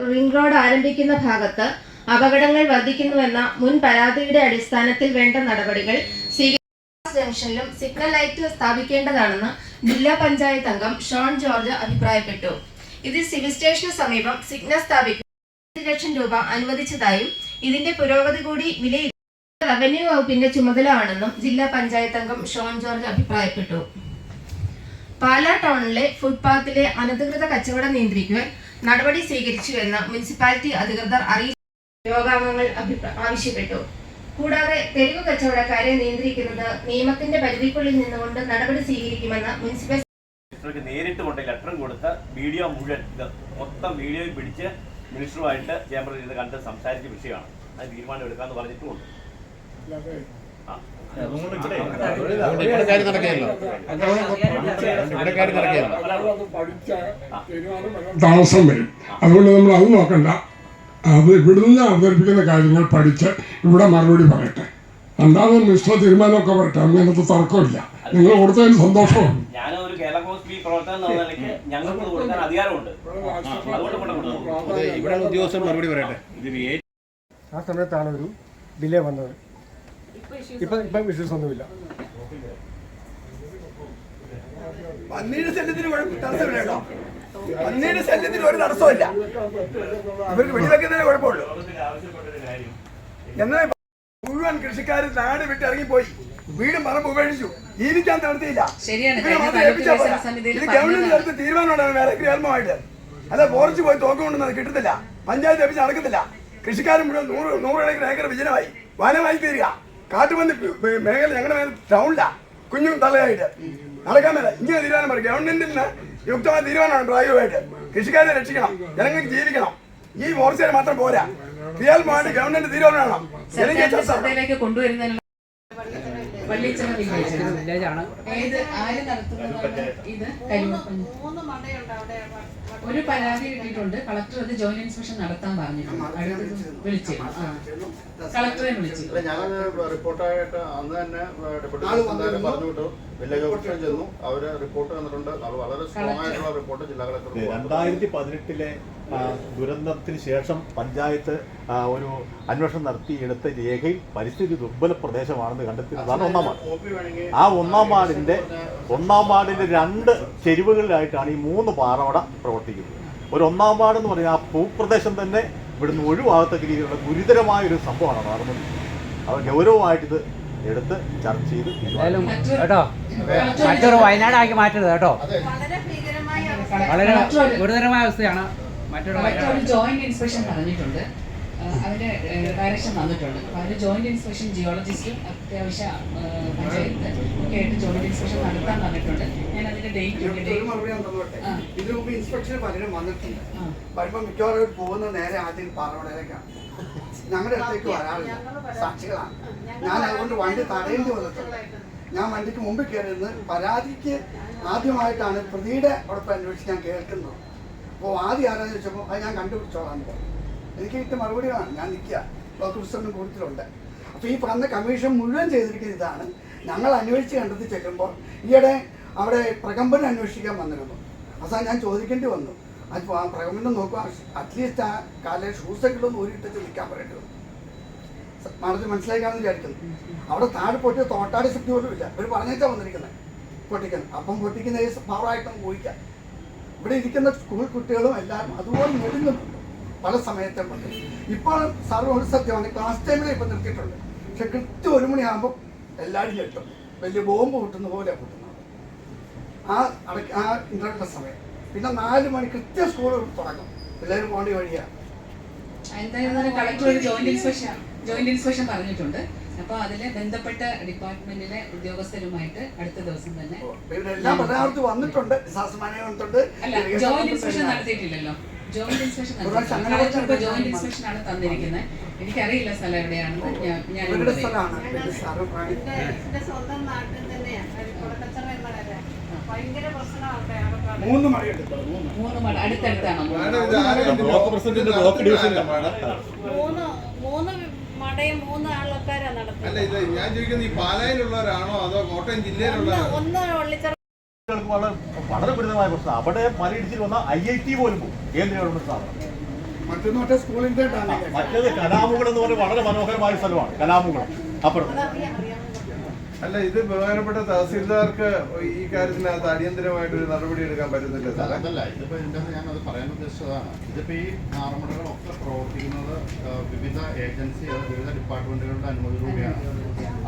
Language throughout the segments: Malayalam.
റിംഗ് റോഡ് ആരംഭിക്കുന്ന ഭാഗത്ത് അപകടങ്ങൾ വർദ്ധിക്കുന്നുവെന്ന മുൻ പരാതിയുടെ അടിസ്ഥാനത്തിൽ വേണ്ട നടപടികൾ ജംഗ്ഷനിലും സിഗ്നൽ ലൈറ്റ് സ്ഥാപിക്കേണ്ടതാണെന്ന് ജില്ലാ പഞ്ചായത്ത് അംഗം ഷോൺ ജോർജ് അഭിപ്രായപ്പെട്ടു. ഇതിൽ സിവിൽ സ്റ്റേഷന് സമീപം സിഗ്നൽ സ്ഥാപിക്കാൻ ലക്ഷം രൂപ അനുവദിച്ചതായും ഇതിന്റെ പുരോഗതി കൂടി വിലയിരുത്തി റവന്യൂ വകുപ്പിന്റെ ചുമതല ആണെന്നും ജില്ലാ പഞ്ചായത്ത് അംഗം ഷോൺ ജോർജ് അഭിപ്രായപ്പെട്ടു. പാലാ ടൗണിലെ ഫുട്പാത്തിലെ അനധികൃത കച്ചവടം നിയന്ത്രിക്കുവാൻ നടപടി സ്വീകരിച്ചുവെന്ന് മുനിസിപ്പാലിറ്റി അധികൃതർ അറിയിച്ചു യോഗാംഗങ്ങൾ ആവശ്യപ്പെട്ടു. കൂടാതെ തെരുവ് കച്ചവടക്കാരെ നിയന്ത്രിക്കുന്നത് നിയമത്തിന്റെ പരിധിക്കുള്ളിൽ നിന്നുകൊണ്ട് നടപടി സ്വീകരിക്കുമെന്ന് മുനിസിപ്പൽ മിനിസ്റ്റർക്ക് നേരിട്ട് കൊണ്ട് ലെറ്ററും കൊടുത്ത് വീഡിയോ മുഴുവൻ ഇത് മൊത്തം വീഡിയോയിൽ പിടിച്ച് മിനിസ്റ്ററുമായിട്ട് ചേംബറിൽ ഇരുന്ന് കണ്ട് സംസാരിച്ച വിഷയമാണ്. അത് തീരുമാനം എടുക്കാമെന്ന് പറഞ്ഞിട്ടുമുണ്ട് ഇവിടെ താമസം വരും അതുകൊണ്ട് നമ്മൾ അത് നോക്കണ്ട അത് ഇവിടുന്ന് അവതരിപ്പിക്കുന്ന കാര്യങ്ങൾ പഠിച്ച് ഇവിടെ മറുപടി പറയട്ടെ രണ്ടാമത് മിസ്റ്റർ തീരുമാനമൊക്കെ പറയട്ടെ അങ്ങനത്തെ തർക്കമില്ല നിങ്ങൾ കൊടുത്തതിന് സന്തോഷമാണ് ആ സമയത്താണ് ഒരു ഡിലേ വന്നത് ഇപ്പം ഇപ്പം ഇഷ്യൂസ് ഒന്നുമില്ല. പന്നീട് ശല്യത്തിന് തടസ്സമില്ല കേട്ടോ. പന്നീട് ശല്യത്തിന് ഒരു തടസ്സമില്ല ഇവർക്ക് വെടിവെക്കുന്നതിന് കുഴപ്പമുള്ളൂ. എന്നാൽ മുഴുവൻ കൃഷിക്കാർ നാട് വിട്ട് ഇറങ്ങിപ്പോയി. വീടും പറമ്പ് ഉപേക്ഷിച്ചു. ജീവിക്കാൻ. വികസന ഇത് ഗവൺമെന്റ്. എടുത്ത് തീരുമാനമുണ്ടായിരുന്നു വേറെ ക്രിയാത്മകമായിട്ട്. അല്ല ഫോറസ്റ്റ് പോയി തോക്കുകൊണ്ടൊന്നും അത് കിട്ടത്തില്ല. പഞ്ചായത്ത് ലഭിച്ച് നടക്കത്തില്ല. കൃഷിക്കാരൻ മുഴുവൻ നൂറ് നൂറ് ഏക്കർ വിജനമായി. വനമായി തീരുക. കാട്ടുപന്നി വന്ന് മേഖല ഞങ്ങളുടെ മേഖല ടൗണിലാ കുഞ്ഞും തലയായിട്ട്. നടക്കാൻ മേല. ഇങ്ങനെ തീരുമാനം പറയും. ഗവൺമെന്റിൽ നിന്ന് യുക്തമായ തീരുമാനമാണ് പ്രായോഗികമായിട്ട്. കൃഷിക്കാരെ രക്ഷിക്കണം. ജനങ്ങൾക്ക് ജീവിക്കണം. ഈ മോർച്ചയിൽ മാത്രം പോരാ. ക്രിയാത്മകമായിട്ട് ഗവൺമെന്റ് തീരുമാനം വേണം ജനകീയ സർക്കാരിന്റെ വില്ലേജ് ആണ് ഏത് ആര് നടത്തുന്നതാണ് ഇത്? ഒരു പരാതി കിട്ടിയിട്ടുണ്ട്. കളക്ടർ അത് ജോയിന്റ് ഇൻസ്പെക്ഷൻ നടത്താൻ പറഞ്ഞിട്ടുണ്ട്. ആ. കളക്ടറെ വിളിച്ചു. റിപ്പോർട്ടായിട്ട് അന്ന് തന്നെ ഡെപ്യൂട്ടി പറഞ്ഞു വിട്ടു വില്ലേജ് ഓഫീസർ ചെന്നു. അവർ റിപ്പോർട്ട് തന്നിട്ടുണ്ട്. അത് വളരെ സ്ട്രോങ് ആയിട്ടുള്ള റിപ്പോർട്ട് ജില്ലാ കളക്ടർ രണ്ടായിരത്തി പതിനെട്ടിലെ ദുരന്തത്തിന് ശേഷം പഞ്ചായത്ത് ഒരു അന്വേഷണം നടത്തി എടുത്ത രേഖയിൽ പരിസ്ഥിതി ദുർബല പ്രദേശമാണെന്ന് കണ്ടെത്തിയതാണ് ഒന്നാം വാർഡ്. ആ ഒന്നാം വാർഡിന്റെ ഒന്നാം വാർഡിന്റെ രണ്ട് ചെരുവുകളിലായിട്ടാണ് ഈ മൂന്ന് പാറവട പ്രവർത്തിക്കുന്നത്. ഒരു ഒന്നാം വാർഡ് എന്ന് പറഞ്ഞാൽ ആ ഭൂപ്രദേശം തന്നെ ഇവിടുന്ന് ഒഴിവാകത്തക്ക രീതിയിലുള്ള ഗുരുതരമായ ഒരു സംഭവമാണ്. നടന്നത് അവർ ഗൗരവമായിട്ട് ഇത് എടുത്ത് ചർച്ച ചെയ്ത് എന്തായാലും കേട്ടോ മറ്റൊരു വയനാടാക്കി മാറ്റരുത് കേട്ടോ. വളരെ ഗുരുതരമായ അവസ്ഥയാണ് മറ്റൊരു ജോയിന്റ് ഇൻസ്പെക്ഷൻ പറഞ്ഞിട്ടുണ്ട്. അതിന്റെ ഡയറക്ഷൻ വന്നിട്ടുണ്ട് അപ്പോൾ അവർ ജോയിന്റ് ഇൻസ്പെക്ഷൻ ജിയോളജിസ്റ്റും അത്യാവശ്യ പഞ്ചായത്ത് ഒക്കെ ആയിട്ട് ജോയിന്റ് ഇൻസ്പെക്ഷൻ നടത്താൻ പറഞ്ഞിട്ടുണ്ട് ഞാൻ അതിന്റെ ഡേറ്റ് ഇതിനു മുമ്പ് ഇൻസ്പെക്ഷൻ പലരും വന്നിട്ടുണ്ട്. മിക്കവാറും പോകുന്ന നേരെ ആദ്യം പാറവടയിലേക്കാണ് ഞങ്ങളുടെ അടുത്തേക്ക് വരാറില്ല. സാക്ഷികളാണ്. ഞാൻ അതുകൊണ്ട് വണ്ടി തടയേണ്ടി വന്നിട്ടുണ്ട്. ഞാൻ വണ്ടിക്ക് മുമ്പിൽ കയറിയിരുന്ന് പരാതിക്ക് ആദ്യമായിട്ടാണ് പ്രതിയുടെ ഉടപ്പ് അന്വേഷിച്ച് ഞാൻ കേൾക്കുന്നത്. അപ്പോൾ ആദ്യം ആരാന്ന് ചോദിച്ചപ്പോൾ അത് ഞാൻ കണ്ടുപിടിച്ചോളാം എന്ന് പറഞ്ഞു. എനിക്ക് കിട്ടിയ വേണം ഞാൻ നിൽക്കുക. ലോക്കൽ പ്രസിഡന്റ് കൂടുതലുണ്ട്. അപ്പോൾ ഈ പറഞ്ഞ കമ്മീഷൻ മുഴുവൻ ചെയ്തിരിക്കുന്ന ഇതാണ്. ഞങ്ങൾ അന്വേഷിച്ച് കണ്ടെത്തി ചെല്ലുമ്പോൾ ഈയിടെ അവിടെ പ്രകമ്പനം അന്വേഷിക്കാൻ വന്നിരുന്നു. അവസാനം ഞാൻ ചോദിക്കേണ്ടി വന്നു. അത് ആ പ്രകമ്പനം നോക്കുക അറ്റ്ലീസ്റ്റ് ആ കാലിലെ ഷൂസെങ്കിലും ഒന്ന് ഊരിയിട്ടിട്ട് നിൽക്കാൻ പറയേണ്ടി വന്നു. മാഡത്തിന് മനസ്സിലാക്കാമെന്ന് വിചാരിക്കുന്നു. അവിടെ താഴെ പൊട്ടിയ തോട്ടാടി ശക്തി പോലും ഇല്ല. ഒരു പറഞ്ഞേച്ചാ വന്നിരിക്കുന്നത് പൊട്ടിക്കുന്നത് അപ്പം പൊട്ടിക്കുന്ന ഈ സ്വഭാവമായിട്ടൊന്നും ഊഹിക്കാം. ഇവിടെ ഇരിക്കുന്ന സ്കൂൾ കുട്ടികളും എല്ലാവരും അതുപോലെ ഞെടുങ്ങുന്നുണ്ട് പല സമയത്തെ കൊണ്ട്. ഇപ്പോൾ സാറ് ഒരു സത്യമാണ് ക്ലാസ് ടൈമിൽ ഇപ്പം നിർത്തിയിട്ടുണ്ട്. പക്ഷെ കൃത്യം ഒരു മണിയാകുമ്പോൾ എല്ലാവരും ഞെട്ടും. വലിയ ബോംബ് പൊട്ടുന്ന പോലെ പൊട്ടുന്നത്. ആ അടക്ക ആ ഇന്റർവെൽ സമയം. പിന്നെ നാല് മണി കൃത്യം സ്കൂൾ തുടങ്ങും. എല്ലാവരും പോകേണ്ട വഴിയാണ് ജോയിന്റ് ഇൻസ്പെക്ഷൻ പറഞ്ഞിട്ടുണ്ട്. അപ്പോൾ അതിലെ ബന്ധപ്പെട്ട ഡിപ്പാർട്ട്മെന്റിലെ ഉദ്യോഗസ്ഥരുമായിട്ട് അടുത്ത ദിവസം തന്നെ വന്നിട്ടുണ്ട് അല്ല ജോയിന്റ് ഇൻസ്പെക്ഷൻ നടത്തിയിട്ടില്ലല്ലോ. ജോയിന്റ് ഇൻസ്പെക്ഷൻ ജോയിന്റ് ഇൻസ്പെക്ഷൻ ആണ് തന്നിരിക്കുന്നത് എനിക്കറിയില്ല സ്ഥലം എവിടെയാണെന്ന്. ഞാൻ സ്വന്തം നാട്ടിൽ തന്നെയാണ് ഭയങ്കര പ്രശ്നമാണ് മൂന്ന് മൂന്ന്. മണി അടുത്തടുത്താണോ മൂന്ന് മൂന്ന് മടയും മൂന്ന് ആൾക്കാരാ അല്ല നടത്തുന്നത് ഇത് ഞാൻ ചോദിക്കുന്നത് ഈ പാലായിലുള്ളവരാണോ അതോ കോട്ടയം ജില്ലയിലുള്ള ഒന്ന് വള്ളിച്ചറ വളരെ ഗുരുതരമായ പ്രശ്നം. അവിടെ മലയിടിച്ചിൽ വന്ന ഐ ഐ ടി പോലും പോകും കേന്ദ്ര ഗവൺമെന്റ് സ്ഥാപനം. മറ്റൊന്ന് സ്കൂളിന്റെ മറ്റേത് കലാമുകൾ എന്ന് പറഞ്ഞാൽ വളരെ മനോഹരമായ സ്ഥലമാണ്. കലാമുകൾ അപ്പുറത്ത്. അല്ല ഇത് ബഹുമാനപ്പെട്ട തഹസീൽദാർക്ക് ഈ കാര്യത്തിനകത്ത് അടിയന്തരമായിട്ട് ഒരു നടപടി എടുക്കാൻ പറ്റുന്നില്ല അതല്ല ഇതിപ്പോ ഇതിന്റെ ഞാൻ അത് പറയാൻ ഉദ്ദേശിച്ചതാണ്. ഇതിപ്പോ ഈ നാർമഡകളൊക്കെ പ്രവർത്തിക്കുന്നത് വിവിധ ഏജൻസി വിവിധ ഡിപ്പാർട്ട്മെന്റുകളുടെ അനുമതിയിലൂടെയാണ്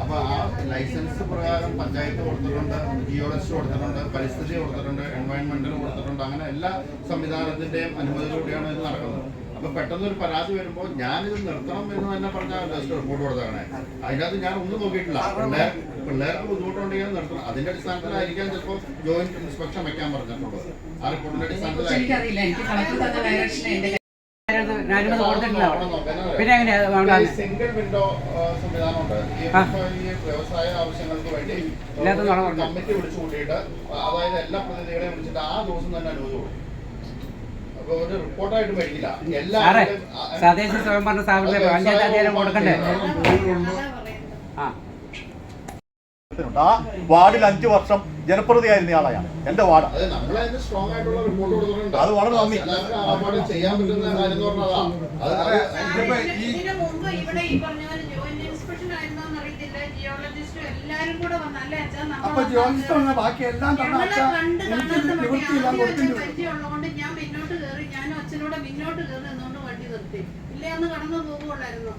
അപ്പൊ ആ ലൈസൻസ് പ്രകാരം പഞ്ചായത്ത് കൊടുത്തിട്ടുണ്ട് ജിയോളജിസ്റ്റ് കൊടുത്തിട്ടുണ്ട് പരിസ്ഥിതി കൊടുത്തിട്ടുണ്ട് എൻവയൺമെന്റൽ കൊടുത്തിട്ടുണ്ട് അങ്ങനെ എല്ലാ സംവിധാനത്തിന്റെയും അനുമതിയിലൂടെയാണ് ഇത് നടക്കുന്നത്. അപ്പൊ പെട്ടെന്ന് ഒരു പരാതി വരുമ്പോൾ ഞാനിത് നിർത്തണം എന്ന് തന്നെ പറഞ്ഞാൽ റിപ്പോർട്ട് കൊടുത്തതാണ്. അതിനകത്ത് ഞാൻ ഒന്നും നോക്കിയിട്ടില്ല. പിള്ളേർ പിള്ളേർക്ക് ബുദ്ധിമുട്ടുണ്ടെങ്കിൽ നിർത്തണം. അതിന്റെ അടിസ്ഥാനത്തിലായിരിക്കാം ചിലപ്പോൾ ജോയിന്റ് ഇൻസ്പെക്ഷൻ വെക്കാൻ പറഞ്ഞിട്ടുള്ളത്. ആ റിപ്പോർട്ടിന്റെ അടിസ്ഥാനത്തിലായിരിക്കും. കൊടുത്തിട്ടില്ല പിന്നെ എങ്ങനെയാ? സിംഗിൾ വിൻഡോ സംവിധാനം ഉണ്ട്. ഈ വ്യവസായ ആവശ്യങ്ങൾക്ക് വേണ്ടി കമ്മിറ്റി വിളിച്ചു കൂട്ടിയിട്ട് അതായത് എല്ലാ പ്രതിനിധികളെയും വിളിച്ചിട്ട് ആ ദിവസം തന്നെ അനുമതി കൊടുക്കും അപ്പൊ ഒരു റിപ്പോർട്ടായിട്ട് മേടിക്കില്ല എല്ലാ സാറേ ആ, തദ്ദേശ സ്വയംഭരണ സ്ഥാപനത്തിൽ പഞ്ചായത്ത് അധികാരം കൊടുക്കണ്ടേ? ആ ആ. വാർഡിൽ അഞ്ചു വർഷം ജനപ്രതിയായിരുന്ന ആളാണ് എന്റെ വാർഡ്. അത് കൊടുത്തിട്ടുണ്ട്. വളരെ നന്ദി. അപ്പൊ ജോലിസ്റ്റ് വന്ന ബാക്കി എല്ലാം തന്നെ എനിക്ക് നിവൃത്തിയില്ല ആദ്യം കൊടുക്കേണ്ടി വെച്ച വരും പരിചയമുള്ളതുകൊണ്ട് ഞാൻ പിന്നോട്ട് കയറി മിന്നോട്ട് പിന്നോട്ട് കയറി നിന്നോണ്ട് വണ്ടി നിർത്തി? ഇല്ലേ അന്ന് കടന്നു പോകുള്ളായിരുന്നു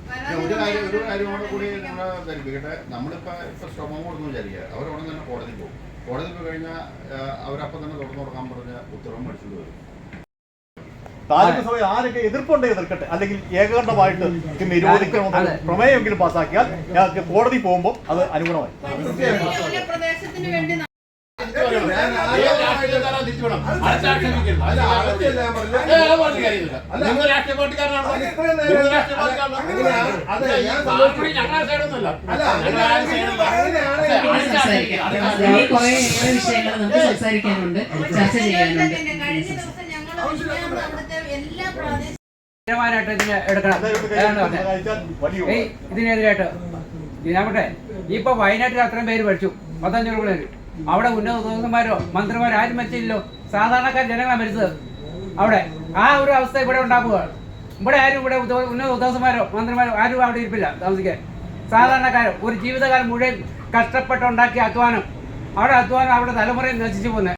ഒരു കാര്യം ഒരു കാര്യം കൂടി നിങ്ങൾ ധരിപ്പിക്കട്ടെ നമ്മളിപ്പോ ഇപ്പൊ ശ്രമം കൊടുക്കുന്നു വിചാരിക്കുക. അവരോടെ തന്നെ കോടതി പോകും. കോടതി പോയി കഴിഞ്ഞാൽ അവരപ്പം തന്നെ തുറന്നു കൊടുക്കാൻ പറഞ്ഞ ഉത്തരവ് മേടിച്ചുകൊണ്ട് വരും. താലൂക്ക് സഭ ആരൊക്കെ എതിർപ്പുണ്ടെങ്കിൽ എതിർക്കട്ടെ അല്ലെങ്കിൽ ഏകകണ്ഠമായിട്ട് നിരോധിക്കണമെന്ന് പ്രമേയമെങ്കിലും പാസ്സാക്കിയാൽ ഞങ്ങൾക്ക് കോടതി പോകുമ്പോൾ അത് അനുഗുണമായി കുറെ ഏറെ വിഷയങ്ങൾ നമുക്ക് സംസാരിക്കാനുണ്ട് ചർച്ച ചെയ്യാനുണ്ട് കഴിഞ്ഞ ദിവസം ഞങ്ങൾ അവിടുത്തെ എല്ലാ പ്രാദേശിക തീരുമാനമായിട്ട് ഇതിന് എടുക്കണം ഇതിനെതിരായിട്ട് ഞാമട്ടെ ഇപ്പൊ വയനാട്ടിൽ അത്രയും പേര് പഠിച്ചു പത്തഞ്ഞൂറ് പിള്ളേർ അവിടെ ഉന്നത ഉദ്യോഗസ്ഥന്മാരോ മന്ത്രിമാരോ ആരും മരിച്ചില്ലല്ലോ. സാധാരണക്കാർ ജനങ്ങളാണ് മരിച്ചത്. അവിടെ ആ ഒരു അവസ്ഥ ഇവിടെ ഉണ്ടാക്കുക ഇവിടെ ആരും ഇവിടെ ഉന്നത ഉദ്യോഗസ്ഥന്മാരോ മന്ത്രിമാരോ ആരും അവിടെ ഇരിപ്പില്ല താമസിക്കാൻ. സാധാരണക്കാരോ ഒരു ജീവിതകാലം മുഴുവൻ കഷ്ടപ്പെട്ടുണ്ടാക്കിയ അധ്വാനം. അവിടെ അധ്വാനം അവിടെ തലമുറയിൽ നശിച്ചു പോകുന്നത്.